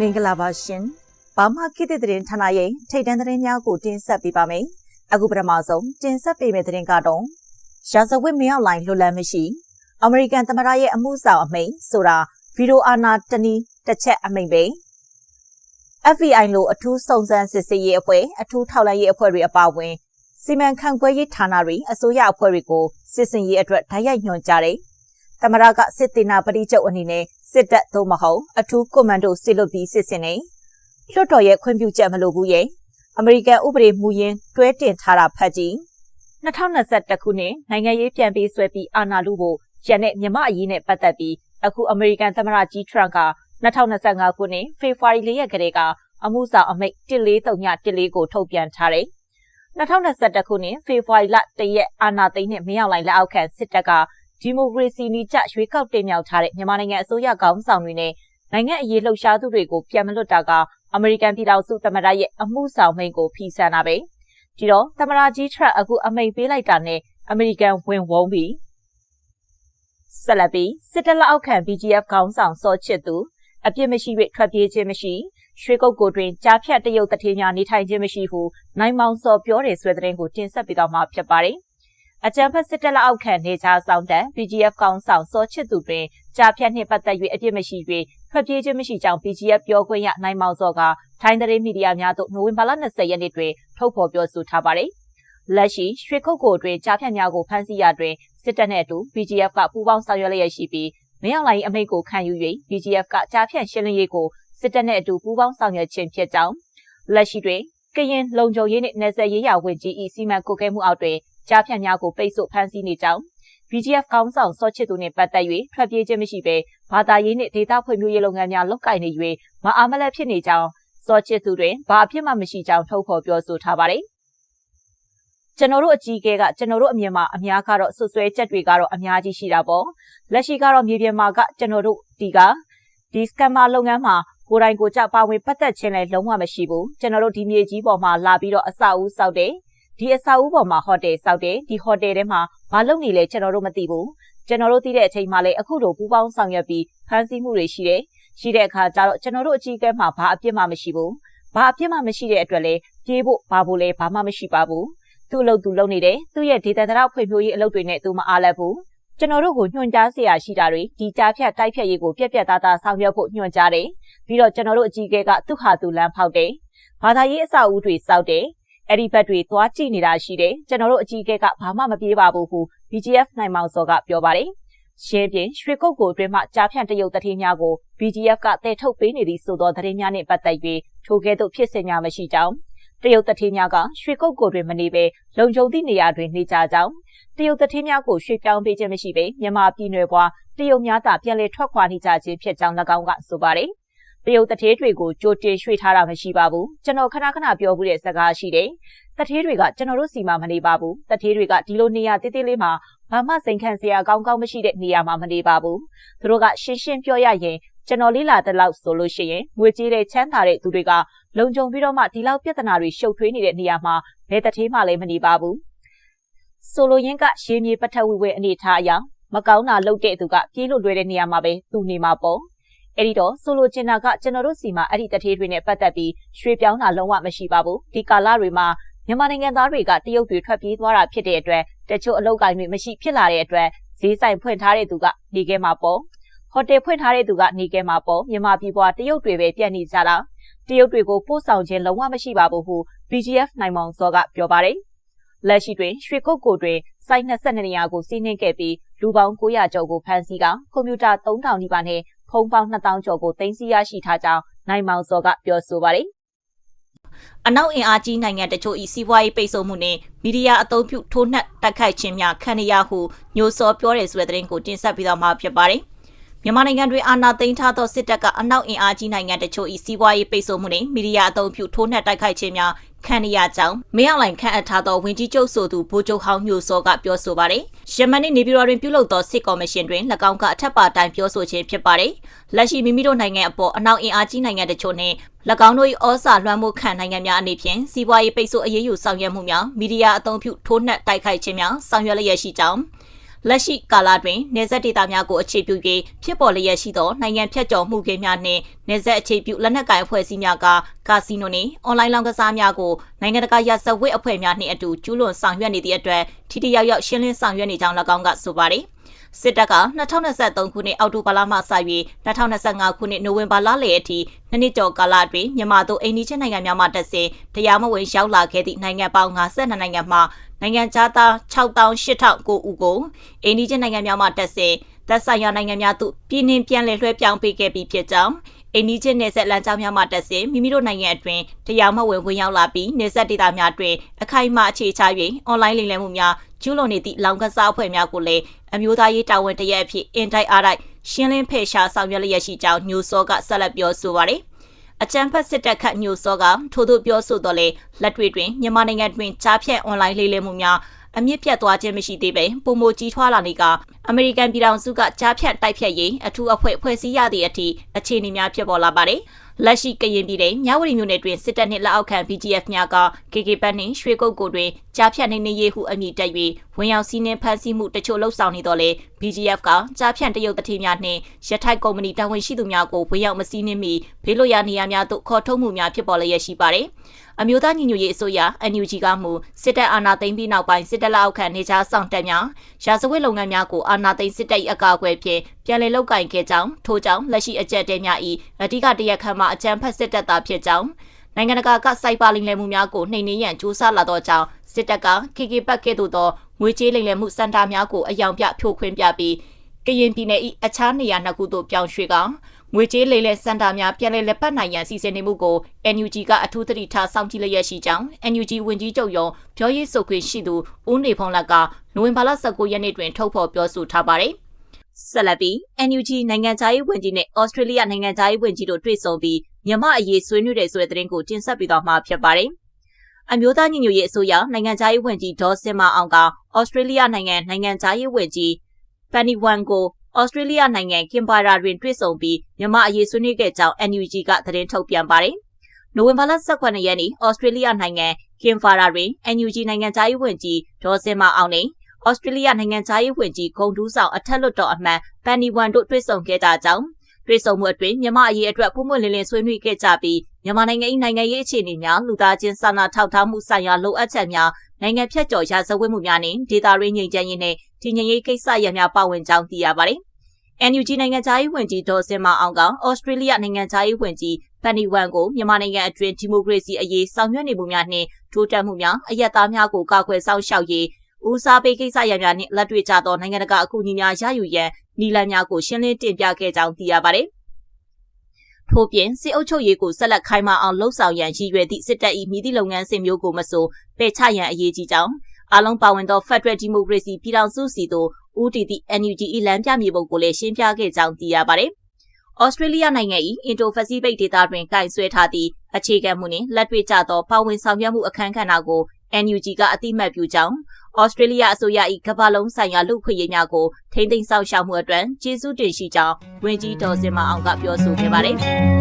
မင်္ဂလာပါရှင်။ဘာမှခေတ်သစ်သတင်းဌာနရဲ့ထိတ်တန့်သတင်းများကိုတင်ဆက်ပေးပါမယ်။အခုပထမဆုံးတင်ဆက်ပေးမယ့်သတင်းကတော့ရာဇဝတ်မင်းအောင်လိုင်းလွတ်လပ်မရှိအမေရိကန်သမ္မတရဲ့အမှုဆောင်အမိန့်ဆိုတာဗီဒီယိုအာနာတနီတစ်ချက်အမိန့်ပဲ။ FBI လိုအထူးစုံစမ်းစစ်ဆေးရေးအဖွဲ့အထူးထောက်လှမ်းရေးအဖွဲ့တွေအပါအဝင်စီမံခန့်ခွဲရေးဌာနတွေအစိုးရအဖွဲ့တွေကိုစစ်စင်ရေးအတွက်ဓာတ်ရိုက်ညွှန်ကြားတယ်။ သမရကစစ်တေနာပရိချုပ်အနေနဲ့စစ်တပ်သို့မဟုတ်အထူးကွန်မန်ဒိုစစ်လုပ်ပြီးစစ်စင်နေလွှတ်တော်ရဲ့ခွင့်ပြုချက်မလိုဘူးရဲ့အမေရိကန်ဥပဒေမူရင်းတွဲတင်ထားတာဖတ်ကြည့်2021ခုနှစ်နိုင်ငံရေးပြန်ပြီးဆွဲပြီးအာဏာလုဖို့ရန်တဲ့မြမအရေးနဲ့ပတ်သက်ပြီးအခုအမေရိကန်သမ္မတကြီးထရန့်က2025ခုနှစ်ဖေဖော်ဝါရီလရက်ကလေးကအမှုဆောင်အမိန့်1439ကိုထုတ်ပြန်ထားတယ်2021ခုနှစ်ဖေဖော်ဝါရီလ1ရက်အာဏာသိမ်းနဲ့မင်းအောင်လှိုင်လက်အောက်ခံစစ်တပ်က ဒီမိုကရေစီနီကျရွေးကောက်တင်မြှောက်ထားတဲ့မြန်မာနိုင်ငံအစိုးရခေါင်းဆောင်တွေနဲ့နိုင်ငံအရေးလှုပ်ရှားသူတွေကိုပြန်မလွတ်တာကအမေရိကန်ပြည်ထောင်စုသမ္မတရဲ့အမှုဆောင်မိန့်ကိုဖီဆန်တာပဲဒီတော့သမ္မတကြီးထရတ်အခုအမိန့်ပေးလိုက်တာနဲ့အမေရိကန်ဝင်ဝုန်းပြီးဆက်လက်ပြီးစစ်တပ်လက်အောက်ခံ BGF ခေါင်းဆောင်စောချစ်သူအပြစ်မရှိ၍ထွက်ပြေးခြင်းမရှိရွှေကုတ်ကိုတွင်ကြားဖြတ်တရုတ်တထေးများနေထိုင်ခြင်းမရှိဟုနိုင်မောင်စောပြောတဲ့ဆွဲတဲ့ကိုတင်ဆက်ပေးတော့မှာဖြစ်ပါတယ် အကြံဖက်စစ်တပ်လက်အောက်ခံနေကြဆောင်တန် PGF ကောင်ဆောင်စောချစ်သူတွင်ကြာဖြတ်နှင့်ပတ်သက်၍အပြစ်မရှိ၍ထွက်ပြေးခြင်းမရှိကြောင်း PGF ပြောခွင့်ရနိုင်မောင်စောကထိုင်းသတင်းမီဒီယာများသို့နိုဝင်ဘာလ20ရက်နေ့တွင်ထုတ်ဖော်ပြောဆိုထားပါသည်လက်ရှိရွှေခုတ်ကိုတွင်ကြားဖြတ်များကိုဖမ်းဆီးရာတွင်စစ်တပ်နှင့်အတူ PGF ကပူးပေါင်းဆောင်ရွက်လျက်ရှိပြီးမင်းအောင်လှိုင်အမိန့်ကိုခံယူ၍ PGF ကကြားဖြတ်ရှင်းလင်းရေးကိုစစ်တပ်နှင့်အတူပူးပေါင်းဆောင်ရွက်ခြင်းဖြစ်ကြောင်းလက်ရှိတွင်ကရင်လုံခြုံရေးနှင့်နယ်စပ်ရေးရာဝန်ကြီး၏စီမံကွပ်ကဲမှုအောက်တွင် ကြားဖြတ်များကိုပိတ်ဆို့ဖမ်းဆီးနေကြောင်း VGF ကောင်းဆောင်စောချစ်သူနှင့်ပတ်သက်၍ထွက်ပြေးခြင်းမရှိဘဲဘာသာရေးနှင့်ဒေသဖွံ့ဖြိုးရေးလုပ်ငန်းများလုပ်ကိုင်နေ၍မအားမလတ်ဖြစ်နေကြောင်းစောချစ်သူတွင်ဘာအဖြစ်မှမရှိကြောင်းထုတ်ဖော်ပြောဆိုထားပါတယ်။ကျွန်တော်တို့အကြီးအကဲကကျွန်တော်တို့အမြင်မှာအများကတော့ဆွဆွဲချက်တွေကတော့အများကြီးရှိတာပေါ့လက်ရှိကတော့မြေပြင်မှာကကျွန်တော်တို့ဒီကဒီစကမ်မာလုပ်ငန်းမှာကိုယ်တိုင်ကိုကြပါဝင်ပတ်သက်ခြင်းလည်းလုံးဝမရှိဘူးကျွန်တော်တို့ဒီမြေကြီးပေါ်မှာလာပြီးတော့အဆောက်အဦစောက်တယ် ဒီအဆောက်အဦပေါ်မှာဟိုတယ်ဆောက်တယ်ဒီဟိုတယ်ထဲမှာဘာလုပ်နေလဲကျွန်တော်တို့မသိဘူးကျွန်တော်တို့သိတဲ့အချိန်မှလည်းအခုတို့ပူးပေါင်းဆောင်ရွက်ပြီးဖမ်းဆီးမှုတွေရှိတယ်ရှိတဲ့အခါကျတော့ကျွန်တော်တို့အကြီးအကဲမှာဘာအပြစ်မှမရှိဘူးဘာအပြစ်မှမရှိတဲ့အတွက်လဲပြေးဖို့ဘာဖို့လဲဘာမှမရှိပါဘူးသူ့အလုပ်သူလုပ်နေတယ်သူ့ရဲ့ဒေသတရဖွံ့ဖြိုးရေးအလုပ်တွေနဲ့သူမအားလက်ဘူးကျွန်တော်တို့ကိုညွှန်ကြားစရာရှိတာတွေဒီကြားဖြတ်တိုက်ဖြတ်ရေးကိုပြက်ပြက်သားသားဆောင်ရွက်ဖို့ညွှန်ကြားတယ်ပြီးတော့ကျွန်တော်တို့အကြီးအကဲကသူ့ဟာသူလမ်းဖောက်တယ်ဘာသာရေးအဆောက်အဦတွေစောက်တယ် အဲ့ဒီဘက်တွေသွားကြည့်နေတာရှိတယ်ကျွန်တော်တို့အကြီးအကဲကဘာမှမပြေးပါဘူးဟု BGF နိုင်မောင်စောကပြောပါတယ်ရှင်းပြရွှေကုတ်ကိုအတွင်းမှကြားဖြန့်တရုတ်တတိများကို BGF ကတည်ထုတ်ပေးနေသည့်ဆိုသောသတင်းများနှင့်ပတ်သက်၍ထိုကဲ့သို့ဖြစ်စဉ်များမရှိကြောင်းတရုတ်တတိများကရွှေကုတ်ကိုတွင်မနေဘဲလုံခြုံသည့်နေရာတွင်နေကြကြောင်းတရုတ်တတိများကိုရွှေ့ပြောင်းပေးခြင်းမရှိဘဲမြန်မာပြည်နယ်ပွားတရုတ်များသာပြန်လည်ထွက်ခွာနေကြခြင်းဖြစ်ကြောင်း၎င်းကဆိုပါတယ် တရုတ်တထေးတွေကိုကြိုတင်ရွှေ့ထားတာမရှိပါဘူးကျွန်တော်ခဏခဏပြောမှုတဲ့စကားရှိတယ်တထေးတွေကကျွန်တော်တို့စီမှာမနေပါဘူးတထေးတွေကဒီလိုနေရာတေးသေးလေးမှာဘာမှစိန်ခံစရာကောင်းကောင်းမရှိတဲ့နေရာမှာမနေပါဘူးသူတို့ကရှင်းရှင်းပြောရရင်ကျွန်တော်လေးလာတဲ့လောက်ဆိုလို့ရှိရင်ငွေကြေးတဲ့ချမ်းသာတဲ့သူတွေကလုံခြုံပြီးတော့မှဒီလောက်ပြဿနာတွေရှုပ်ထွေးနေတဲ့နေရာမှာဘယ်တထေးမှလည်းမနေပါဘူးဆိုလိုရင်းကရှင်းမြေပထဝီဝဲအနေထားအရမကောင်းတာလုပ်တဲ့သူကပြေးလို့လွယ်တဲ့နေရာမှာပဲသူနေမှာပေါ့ အဲ့ဒီတော့ဆိုလိုချင်တာကကျွန်တော်တို့စီမှာအဲ့ဒီတထေးတွေနဲ့ပတ်သက်ပြီးရွှေပြောင်းတာလုံးဝမရှိပါဘူးဒီကာလတွေမှာမြန်မာနိုင်ငံသားတွေကတရုတ်တွေထွက်ပြေးသွားတာဖြစ်တဲ့အတွက်တချို့အလုပ်ကိုင်တွေမရှိဖြစ်လာတဲ့အတွက်ဈေးဆိုင်ဖွင့်ထားတဲ့သူကနေခဲ့မှာပေါ့ဟိုတယ်ဖွင့်ထားတဲ့သူကနေခဲ့မှာပေါ့မြန်မာပြည်ပွားတရုတ်တွေပဲပြန့်နေကြတာတရုတ်တွေကိုပို့ဆောင်ခြင်းလုံးဝမရှိပါဘူးဟု BGF နိုင်မောင်စောကပြောပါတယ်လက်ရှိတွင်ရွှေကုတ်ကိုတွင်စိုက်22နေရာကိုစီးနှင်းခဲ့ပြီးလူပေါင်း900ကျော်ကိုဖမ်းဆီးကကွန်ပျူတာ3000နီးပါးနဲ့ ဖုန်းပေါင်း2000ကျော်ကိုတင်စီရရှိထားကြောင်းနိုင်မောင်စောကပြောဆိုပါတယ်အနောက်အင်အားကြီးနိုင်ငံတချို့၏စီးပွားရေးပိတ်ဆို့မှုနှင့်မီဒီယာအသုံးပြုထိုးနှက်တိုက်ခိုက်ခြင်းများခံရဟုညိုစောပြောတဲ့ဆိုတဲ့သတင်းကိုတင်ဆက်ပေးတော့မှာဖြစ်ပါတယ်။မြန်မာနိုင်ငံတွင်အာဏာသိမ်းထားသောစစ်တပ်ကအနောက်အင်အားကြီးနိုင်ငံတချို့၏စီးပွားရေးပိတ်ဆို့မှုနှင့်မီဒီယာအသုံးပြုထိုးနှက်တိုက်ခိုက်ခြင်းများ ခံရကြောင်းမင်းအောင်လှိုင်ခန့်အပ်ထားသောဝင်ကြီးချုပ်ဆိုသူဗိုလ်ချုပ်ဟောင်းညိုစောကပြောဆိုပါတယ်။ယမန်နေ့နေပြည်တော်တွင်ပြုလုပ်သောစစ်ကော်မရှင်တွင်၎င်းကအထက်ပါတိုင်းပြောဆိုခြင်းဖြစ်ပါတယ်။လက်ရှိမိမိတို့နိုင်ငံအပေါ်အနောက်အင်အားကြီးနိုင်ငံတချို့နှင့်၎င်းတို့၏ဩဇာလွှမ်းမိုးခံနိုင်ငံများအနေဖြင့်စီးပွားရေးပိတ်ဆို့အရေးယူဆောင်ရွက်မှုများမီဒီယာအသုံးပြုထိုးနှက်တိုက်ခိုက်ခြင်းများဆောင်ရွက်လျက်ရှိကြောင်း လက်ရှိကာလတွင်နေဆက်ဒေသများကိုအခြေပြု၍ဖြစ်ပေါ်လျက်ရှိသောနိုင်ငံဖြတ်ကျော်မှုကိများနှင့်နေဆက်အခြေပြုလက်နက်ကိုင်အဖွဲ့အစည်းများကကာစီနိုနှင့်အွန်လိုင်းလောင်းကစားများကိုနိုင်ငံတကာရစဝစ်အဖွဲ့များနှင့်အတူကျူးလွန်ဆောင်ရွက်နေသည့်အတွက်ထိထိရောက်ရောက်ရှင်းလင်းဆောင်ရွက်နေကြောင်း၎င်းကဆိုပါတယ်။စစ်တပ်က2023ခုနှစ်အောက်တိုဘာလမှစ၍2025ခုနှစ်နိုဝင်ဘာလလယ်အထိနှစ်နှစ်ကျော်ကာလအတွင်းမြန်မာတို့အိန္ဒိယနိုင်ငံများမှတက်ဆင်တရားမဝင်ရောက်လာခဲ့သည့်နိုင်ငံပေါင်း52နိုင်ငံမှနိုင်ငံသား68,000ကိုဦးကိုအိန္ဒိယနိုင်ငံများမှတက်ဆင်သက်ဆိုင်ရာနိုင်ငံများသို့ပြည်နှင်ပြန်လည်လွှဲပြောင်းပေးခဲ့ပြီးဖြစ်ကြောင်း အိန္ဒိယနယ်စပ်လမ်းကြောင်းများမှတက်ဆင်မိမိတို့နိုင်ငံအတွင်းတရားမဝင်ဝင်ရောက်လာပြီးနယ်စပ်ဒေသများတွင်အခိုင်အမာအခြေချ၍အွန်လိုင်းလိမ်လည်မှုများကျူးလွန်နေသည့်လောင်ကစားအဖွဲ့များကိုလည်းအမျိုးသားရေးတာဝန်တရက်အဖြစ်အင်တိုက်အားတိုက်ရှင်းလင်းဖယ်ရှားဆောင်ရွက်လျက်ရှိကြောင်းညိုစောကဆက်လက်ပြောဆိုပါရယ်အကြံဖက်စစ်တပ်ခတ်ညိုစောကထို့သို့ပြောဆိုတော့လေလက်တွေ့တွင်မြန်မာနိုင်ငံတွင်ကြားဖြတ်အွန်လိုင်းလေးလဲမှုများအမြင့်ပြတ်သွားခြင်းမရှိသေးပဲပုံမကြီးထွားလာနေက အမေရိကန်ပြည်ထောင်စုကကြားဖြတ်တိုက်ဖြတ်ရေးအထူးအဖွဲ့ဖွဲ့စည်းရသည့်အထိအခြေအနေများဖြစ်ပေါ်လာပါတယ်လက်ရှိကရင်ပြည်နယ်မြဝတီမြို့နယ်တွင်စစ်တပ်နှင့်လက်အောက်ခံ BGF များက KK ဘတ်နှင့်ရွှေကုတ်ကိုတွင်ကြားဖြတ်နေနေရေးဟုအမည်တက်၍ဝင်ရောက်စီးနှင်းဖမ်းဆီးမှုတချို့လှုပ်ဆောင်နေတော့လေ BGF ကကြားဖြတ်တရုတ်တတိများနှင့်ရထိုက်ကုမ္ပဏီတာဝန်ရှိသူများကိုဝင်ရောက်မစီးနှင်းမီဘေးလွတ်ရာနေရာများသို့ခေါ်ထုတ်မှုများဖြစ်ပေါ်လျက်ရှိပါတယ်အမျိုးသားညီညွတ်ရေးအစိုးရ NUG ကမူစစ်တပ်အာဏာသိမ်းပြီးနောက်ပိုင်းစစ်တပ်လက်အောက်ခံနေကြဆောင်တက်များရာဇဝတ်လုပ်ငန်းများကိုအာဏာသိမ်းစစ်တပ်၏အကာအကွယ်ဖြင့်ပြန်လည်လုပ်ကင်ခဲ့ကြောင်းထို့ကြောင့်လက်ရှိအကြက်တဲများ၏အဓိကတရက်ခန့်မှအကြမ်းဖက်စစ်တပ်သားဖြစ်ကြောင်းနိုင်ငံတကာကစိုက်ပါလိမ်လည်မှုများကိုနှိမ်နင်းရန်ကြိုးစားလာသောကြောင့်စစ်တပ်က KK ပတ်ကဲ့သို့သောငွေကြေးလိမ်လည်မှုစင်တာများကိုအယောင်ပြဖြိုခွင်းပြပြီး ကရင်ပြည်နယ်၏အခြားနေရာနှစ်ခုသို့ပြောင်းရွှေ့ကငွေကြေးလိမ်လည်စင်တာများပြန်လည်လက်ပတ်နိုင်ရန်စီစဉ်နေမှုကို NUG ကအထူးသတိထားစောင့်ကြည့်လျက်ရှိကြောင်း NUG ဝန်ကြီးချုပ်ရုံးပြောရေးဆိုခွင့်ရှိသူဦးနေဖုံးလက်ကနိုဝင်ဘာလ19ရက်နေ့တွင် ထုတ်ဖော်ပြောဆိုထားပါတယ်။ဆက်လက်ပြီး NUG နိုင်ငံသားရေးဝန်ကြီးနဲ့ဩစတြေးလျနိုင်ငံသားရေးဝန်ကြီးတို့တွေ့ဆုံပြီးမြန်မာအရေးဆွေးနွေးတဲ့ဆိုတဲ့သတင်းကိုတင်ဆက်ပေးသွားမှာဖြစ်ပါတယ်။အမျိုးသားညီညွတ်ရေးအစိုးရနိုင်ငံသားရေးဝန်ကြီးဒေါ်စင်မအောင်ကဩစတြေးလျနိုင်ငံနိုင်ငံသားရေးဝန်ကြီး ပန်နီဝန်ကိုဩစတြေးလျနိုင်ငံကင်ဘာရာတွင်တွေ့ဆုံပြီးမြန်မာအရေးဆွေးနွေးခဲ့ကြောင်း NUG ကသတင်းထုတ်ပြန်ပါတယ်။နိုဝင်ဘာလ18ရက်နေ့ဩစတြေးလျနိုင်ငံကင်ဘာရာတွင် NUG နိုင်ငံသားရေးဝန်ကြီးဒေါ်စင်မအောင်နဲ့ဩစတြေးလျနိုင်ငံသားရေးဝန်ကြီးဂုံတူးဆောင်အထက်လွှတ်တော်အမတ်ပန်နီဝန်တို့တွေ့ဆုံခဲ့ကြကြောင်းတွေ့ဆုံမှုအတွင်းမြန်မာအရေးအတွက်ပုံမှန်လင်းလင်းဆွေးနွေးခဲ့ကြပြီးမြန်မာနိုင်ငံ၏နိုင်ငံရေးအခြေအနေများလူသားချင်းစာနာထောက်ထားမှုဆိုင်ရာလိုအပ်ချက်များ နိုင်ငံဖြတ်ကျော်ရာဇဝတ်မှုများနဲ့ဒေသရင်းငြိမ်ချမ်းရေးနဲ့တည်ငြိမ်ရေးကိစ္စရပ်များပါဝင်ကြောင်းသိရပါတယ်။ NUG နိုင်ငံသားရေးဝန်ကြီးဒေါ်စင်မအောင်ကဩစတြေးလျနိုင်ငံသားရေးဝန်ကြီးပန်နီဝန်ကိုမြန်မာနိုင်ငံအတွင်းဒီမိုကရေစီအရေးဆောင်ရွက်နေမှုများနှင့်ထိုးတက်မှုများအယက်သားများကိုကာကွယ်စောင့်ရှောက်ရေးဦးစားပေးကိစ္စရပ်များနှင့်လက်တွေ့ကျသောနိုင်ငံတကာအကူအညီများရယူရန်နီလန်များကိုရှင်းလင်းတင်ပြခဲ့ကြောင်းသိရပါတယ်။ ထို့ပြင်စစ်အုပ်ချုပ်ရေးကိုဆက်လက်ခိုင်မာအောင်လှုပ်ဆောင်ရန်ရည်ရွယ်သည့်စစ်တပ်၏မိသည့်လုပ်ငန်းစဉ်မျိုးကိုမဆိုပယ်ချရန်အရေးကြီးကြောင်းအလုံးပါဝင်သော Federal Democracy ပြည်ထောင်စုစီသို့ဦးတည်သည့် NUG ၏လမ်းပြမြေပုံကိုလည်းရှင်းပြခဲ့ကြောင်းသိရပါတယ်။ဩစတြေးလျနိုင်ငံ၏အင်ဒိုပစိဖိတ်ဒေသတွင်ကင်ဆွဲထားသည့်အခြေခံမှုနှင့်လက်တွေ့ကျသောပါဝင်ဆောင်ရွက်မှုအခမ်းကဏ္ဍကို NUG ကအတိမတ်ပြုကြောင်း ဩစတြေးလျအစိုးရ၏ကမ္ဘာလုံးဆိုင်ရာလူ့ခွင့်ရေးများကိုထိမ့်သိမ်းဆောင်ရှောက်မှုအတွက်ကျေးဇူးတင်ရှိကြောင်းဝန်ကြီးဒေါ်စင်မအောင်ကပြောဆိုခဲ့ပါတယ်။